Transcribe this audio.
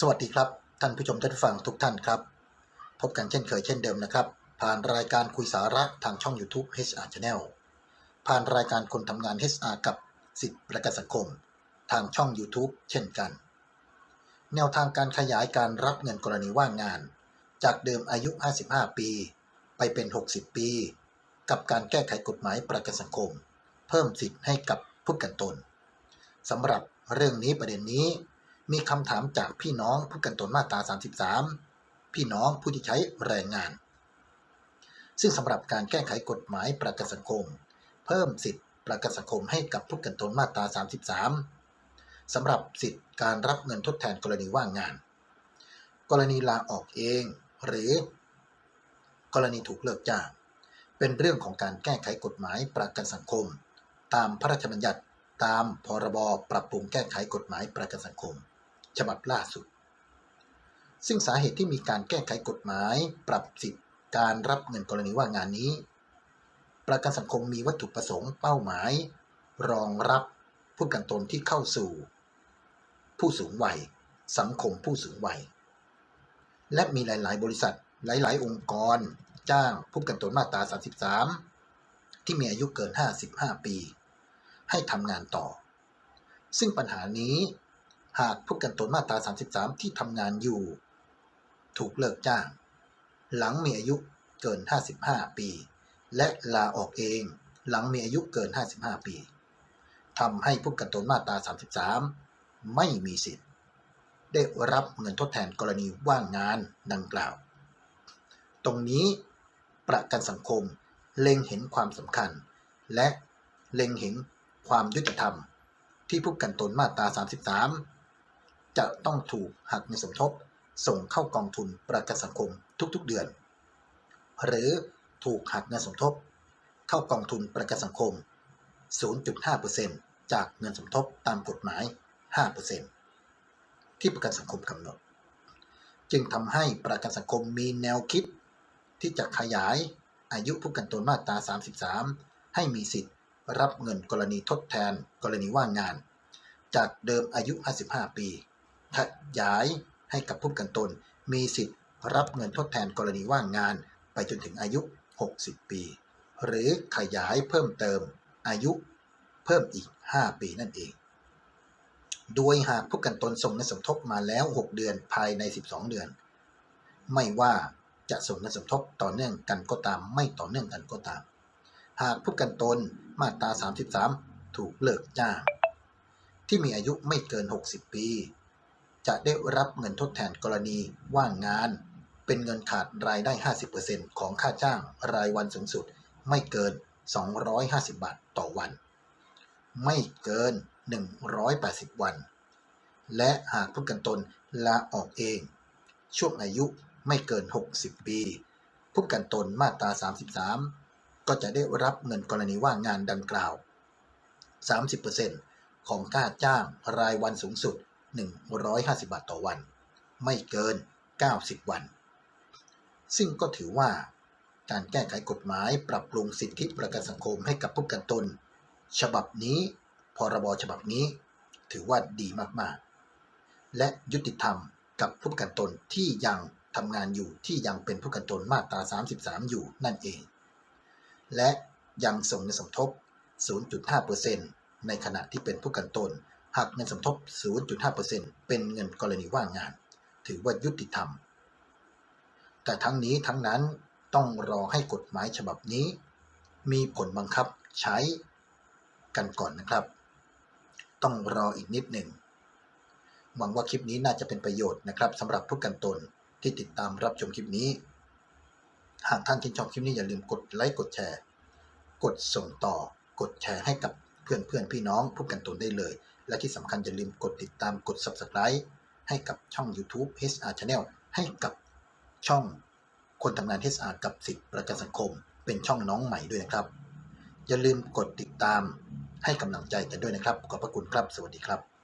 สวัสดีครับท่านผู้ชมท่านผู้ฟังทุกท่านครับ พบกันเช่นเคยเช่นเดิมนะครับ ผ่านรายการคุยสาระทางช่อง YouTube HR Channel ผ่านรายการคนทำงาน HR กับสิทธิประกันสังคม ทางช่อง YouTube เช่นกัน แนวทางการขยายการรับเงินกรณีว่างงาน จากเดิมอายุ 55 ปี ไปเป็น 60 ปี กับการแก้ไขกฎหมายประกันสังคม เพิ่มสิทธิ์ให้กับผู้กันตนสำหรับเรื่องนี้ประเด็นนี้ มีคำถามจากพี่น้องผู้กันตนมาตรา 33 พี่น้องผู้ที่ใช้แรงงาน ซึ่งสำหรับการแก้ไขกฎหมายประกันสังคม เพิ่มสิทธิประกันสังคมให้กับผู้กันตนมาตรา 33 สำหรับสิทธิการรับเงินทดแทนกรณีว่างงาน กรณีลาออกเอง หรือกรณีถูกเลิกจ้าง เป็นเรื่องของการแก้ไขกฎหมายประกันสังคม ตามพระราชบัญญัติตามพรบปรับปรุงแก้ไขกฎหมายประกันสังคม ฉบับล่าสุด ซึ่งสาเหตุที่มีการแก้ไขกฎหมายปรับสิทธิการรับเงินกรณีว่างงานนี้ ประกันสังคมมีวัตถุประสงค์เป้าหมาย รองรับผู้กันตนที่เข้าสู่ ผู้สูงวัย สังคมผู้สูงวัย และมีหลาย ๆ บริษัทหลาย ๆ องค์กร จ้างผู้กันตนมาตรา 33 ที่มีอายุเกิน 55 ปี ให้ทำงานต่อ ซึ่งปัญหานี้ หากผู้กันตนมาตรา 33 ที่ทำงานอยู่ ถูกเลิกจ้าง หลังมีอายุเกิน 55 ปี และลาออกเองหลังมีอายุเกิน 55 ปีทำให้ผู้กันตนมาตรา 33 ไม่มีสิทธิ์ ได้รับเงินทดแทนกรณีว่างงานดังกล่าว ตรงนี้ประกันสังคมเล็งเห็นความสำคัญ และเล็งเห็นความยุติธรรม ที่ผู้กันตนมาตรา 33 จะต้องถูกหักเงินสมทบ ส่งเข้ากองทุนประกันสังคมทุกๆเดือน หรือถูกหักเงินสมทบ เข้ากองทุนประกันสังคม 0.5%จากเงินสมทบตามกฎหมาย 5%ที่ประกันสังคมกำหนด จึงทำให้ประกันสังคมมีแนวคิด ที่จะขยายอายุผู้กันตนมาตรา 33 ให้มีสิทธิ์รับเงินกรณีทดแทนกรณีว่างงาน จากเดิมอายุ 55 ปี ขยายให้กับผู้ประกันตน มีสิทธิ์รับเงินทดแทนกรณีว่างงาน ไปจนถึงอายุ 60 ปี หรือขยายเพิ่มเติมอายุเพิ่มอีก 5 ปีนั่นเอง โดยหากผู้กันตนส่งเงินสมทบมาแล้ว 6 เดือนภายใน 12 เดือน ไม่ว่าจะส่งเงินสมทบต่อเนื่องกันก็ตาม ไม่ต่อเนื่องกันก็ตาม หากผู้กันตนมาตรา 33 ถูกเลิกจ้าง ที่มีอายุไม่เกิน 60 ปี จะได้รับเงินทดแทนกรณีว่างงาน เป็นเงินขาดรายได้ 50%ของค่าจ้างรายวันสูงสุด ไม่เกิน 250 บาทต่อวัน ไม่เกิน 180 วัน และหากผู้กันตนลาออกเอง ช่วงอายุไม่เกิน 60 ปีผู้กันตนมาตรา 33 ก็จะได้รับเงินกรณีว่างงานดังกล่าว 30%ของค่าจ้างรายวันสูงสุด 150 บาทต่อวัน ไม่เกิน 90 วัน ซึ่งก็ถือว่าการแก้ไขกฎหมายปรับปรุงสิทธิประกันสังคมให้กับผู้ประกันตน ฉบับนี้พรบฉบับนี้ ถือว่าดีมากๆ และยุติธรรมกับผู้ประกันตนที่ยังทำงานอยู่ที่ยังเป็นผู้ประกันตนมาตรา 33 อยู่นั่นเอง และยังส่งเงินสมทบ 0.5%ในขณะที่เป็นผู้ประกันตน หักเงินสมทบ 0.5%เป็นเงินกรณีว่างงาน ถือว่ายุติธรรม แต่ทั้งนี้ทั้งนั้นต้องรอให้กฎหมายฉบับนี้ มีผลบังคับใช้กันก่อนนะครับ ต้องรออีกนิดหนึ่ง หวังว่าคลิปนี้น่าจะเป็นประโยชน์นะครับสำหรับผู้กันตนที่ติดตามรับชมคลิปนี้ หากท่านที่นชอบคลิปนี้อย่าลืมกดไลค์กดแชร์ กดส่งต่อกดแชร์ให้กับ เพื่อนเพื่อนพี่น้องพูดกันตนได้เลย และที่สำคัญอย่าลืมกดติดตามกด subscribe ให้กับช่อง YouTube HR Channel ให้กับช่องคนทำงาน HR กับสิทธิประกันสังคม เป็นช่องน้องใหม่ด้วยนะครับ อย่าลืมกดติดตามให้กำลังใจกันด้วยนะครับ ขอบพระคุณครับ สวัสดีครับ